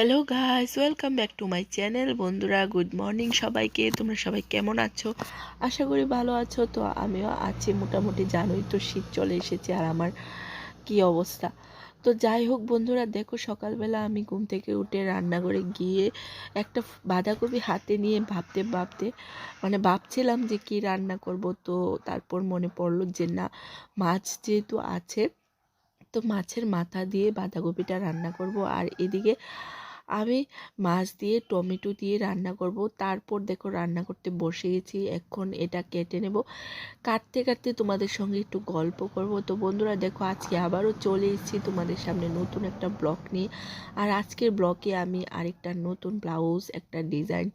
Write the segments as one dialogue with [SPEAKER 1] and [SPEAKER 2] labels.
[SPEAKER 1] Hello guys welcome back to my channel বন্ধুরা। Good morning সবাইকে। তোমরা সবাই কেমন আছো? আশা করি ভালো আছো। তো আমিও আছি মোটামুটি, জানোই তো শীত চলে এসেছে আর আমার কি অবস্থা। তো যাই হোক বন্ধুরা, দেখো সকালবেলা আমি ঘুম থেকে উঠে রান্না করে গিয়ে একটা বাঁধাকপি হাতে নিয়ে ভাবতে ভাবতে মানে ভাবছিলাম যে কি রান্না করব। তো তারপর মনে পড়ল যে না, মাছ যেহেতু আছে, তো মাছের মাথা দিয়ে বাঁধাকপিটা রান্না করব। আর এদিকে আমি মাছ দিয়ে টমেটো দিয়ে রান্না করব। তারপর দেখো রান্না করতে বসে গেছি এখন এটা কেটে নেব। কাটতে কাটতে তোমাদের সঙ্গে একটু গল্প করব। তো বন্ধুরা, দেখো আজকে আবারও চলে এসেছি তোমাদের সামনে নতুন একটা ব্লগ নিয়ে। আর আজকের ব্লগে আমি আরেকটা নতুন ব্লাউজ, একটা ডিজাইন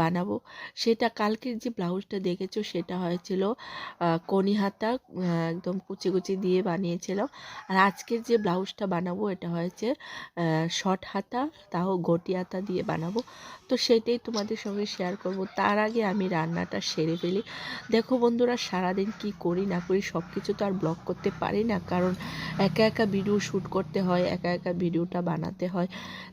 [SPEAKER 1] বানাবো। সেটা কালকের যে ব্লাউজটা দেখেছ, সেটা হয়েছিল কনি হাতা একদম কুচি কুচি দিয়ে বানিয়েছিলাম। আর আজকের যে ব্লাউজটা বানাবো, এটা হয়েছে শর্ট হাতা তাও গটি হাতা দিয়ে বানাবো। তো সেটাই তোমাদের সঙ্গে শেয়ার করব। তার আগে আমি রান্নাটা সেরে ফেলি। দেখো বন্ধুরা, সারাদিন কি করি না করি সব কিছু তো আর ব্লগ করতে পারি না। কারণ একা একা ভিডিও শ্যুট করতে হয়, একা একা ভিডিওটা বানাতে হয়।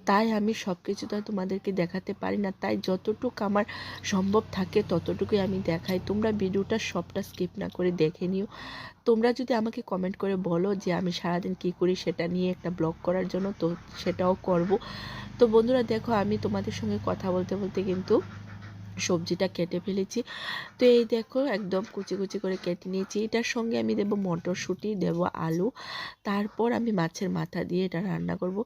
[SPEAKER 1] তাই আমি সব কিছু তো তোমাদেরকে দেখাতে পারি না। তাই যতটুকু আমার সম্ভব থাকে ততটুকুই আমি দেখাই। তোমরা ভিডিওটা সবটা স্কিপ না করে দেখে নিও। তোমরা যদি আমাকে কমেন্ট করে বলো যে আমি সারাদিন কী করি সেটা নিয়ে একটা ব্লগ করার জন্য, তো সেটাও করব। তো বন্ধুরা দেখো আমি তোমাদের সঙ্গে কথা বলতে বলতে কিন্তু সবজিটা কেটে ফেলেছি। তো এই দেখো একদম কুচি কুচি করে কেটে নিয়েছি। এটার সঙ্গে আমি দেবো মটরশুঁটি, দেব আলু। তারপর আমি মাছের মাথা দিয়ে এটা রান্না করব।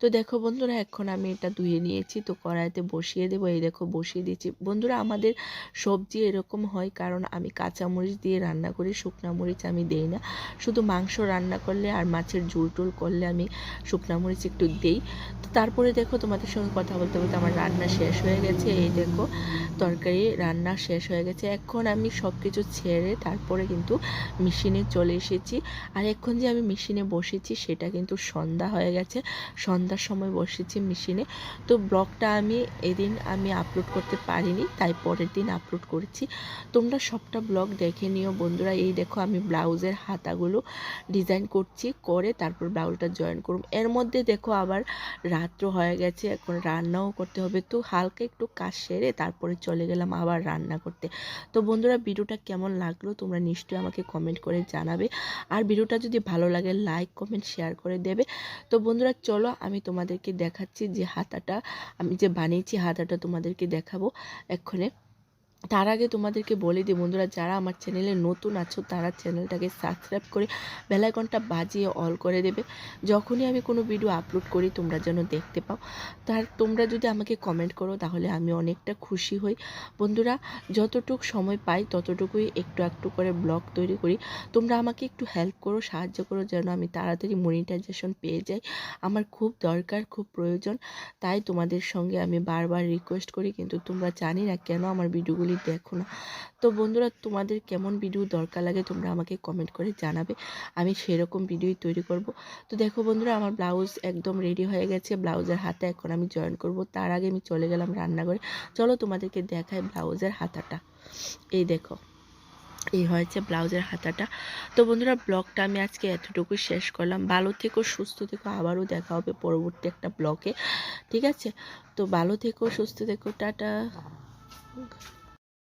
[SPEAKER 1] তো দেখো বন্ধুরা, এখন আমি এটা ধুয়ে নিয়েছি। তো কড়াইতে বসিয়ে দেবো। এই দেখো বসিয়ে দিয়েছি। বন্ধুরা, আমাদের সবজি এরকম হয় কারণ আমি কাঁচামরিচ দিয়ে রান্না করি, শুকনা মরিচ আমি দেই না। শুধু মাংস রান্না করলে আর মাছের ঝুল টুল করলে আমি শুকনা মরিচ একটু দেই। তো তারপরে দেখো তোমাদের সঙ্গে কথা বলতে বলতে আমার রান্না শেষ হয়ে গেছে। এই দেখো তরকারি, রান্না শেষ হয়ে গেছে। এখন আমি সব কিছু ছেড়ে তারপরে কিন্তু মেশিনে চলে এসেছি। আর এখন যে আমি মেশিনে বসেছি, সেটা কিন্তু সন্ধ্যা হয়ে গেছে। সন্ধ্যার সময় বসেছি মেশিনে। তো ব্লগটা আমি এদিন আমি আপলোড করতে পারিনি, তাই পরের দিন আপলোড করেছি। তোমরা সবটা ব্লগ দেখে নিও বন্ধুরা। এই দেখো আমি ব্লাউজের হাতাগুলো ডিজাইন করছি, করে তারপর ব্লাউজটা জয়েন করব। এর মধ্যে দেখো আবার রাত্র হয়ে গেছে, এখন রান্নাও করতে হবে। তো হালকা একটু কাজ সেরে তারপরে চলে গেলাম আবার রান্না করতে। তো বন্ধুরা, ভিডিওটা কেমন লাগল তোমরা নিশ্চয়ই আমাকে কমেন্ট করে জানাবে। আর ভিডিওটা যদি ভালো লাগে লাইক কমেন্ট শেয়ার করে দেবে। তো বন্ধুরা, চলো আমি তোমাদেরকে দেখাচ্ছি যে হাতাটা, আমি যে বানিয়েছি হাতাটা তোমাদেরকে দেখাবো এক্ষণে। তার আগে তোমাদেরকে বলে দিই, বন্ধুরা, যারা আমার চ্যানেলে নতুন আছো, তারা চ্যানেলটাকে সাবস্ক্রাইব করে বেলাইকনটা বাজিয়ে অল করে দেবে। যখনই আমি কোনো ভিডিও আপলোড করি, তোমরা যেন দেখতে পাও। তার, তোমরা যদি আমাকে কমেন্ট করো, তাহলে আমি অনেকটা খুশি হই। বন্ধুরা, যতটুক সময় পাই, ততটুকুই একটু একটু করে ব্লগ তৈরি করি। তোমরা আমাকে একটু হেল্প করো, সাহায্য করো, যেন আমি তাড়াতাড়ি মনিটাইজেশন পেয়ে যাই। আমার খুব দরকার, খুব প্রয়োজন। তাই তোমাদের সঙ্গে আমি বারবার রিকোয়েস্ট করি, কিন্তু তোমরা জানি না কেন আমার ভিডিওগুলি দেখো না। তো বন্ধুরা, তোমাদের কেমন ভিডিও দরকার লাগে তোমরা আমাকে কমেন্ট করে জানাবে। আমি সেরকম ভিডিওই তৈরি করব। তো দেখো বন্ধুরা, আমার ব্লাউজ একদম রেডি হয়ে গেছে। ব্লাউজের হাতে এখন আমি জয়েন করব। তার আগে আমি চলে গেলাম রান্নাঘরে। চলো তোমাদেরকে দেখাই ব্লাউজের হাতাটা। এই দেখো, এই হয়েছে ব্লাউজের হাতাটা। তো বন্ধুরা ব্লগটা আমি আজকে এতটুকু শেষ করলাম। ভালো থেকো, সুস্থ থেকো। আবারও দেখা হবে পরবর্তী একটা ব্লগে ঠিক আছে? তো ভালো থেকো, সুস্থ থেকো, টাটা।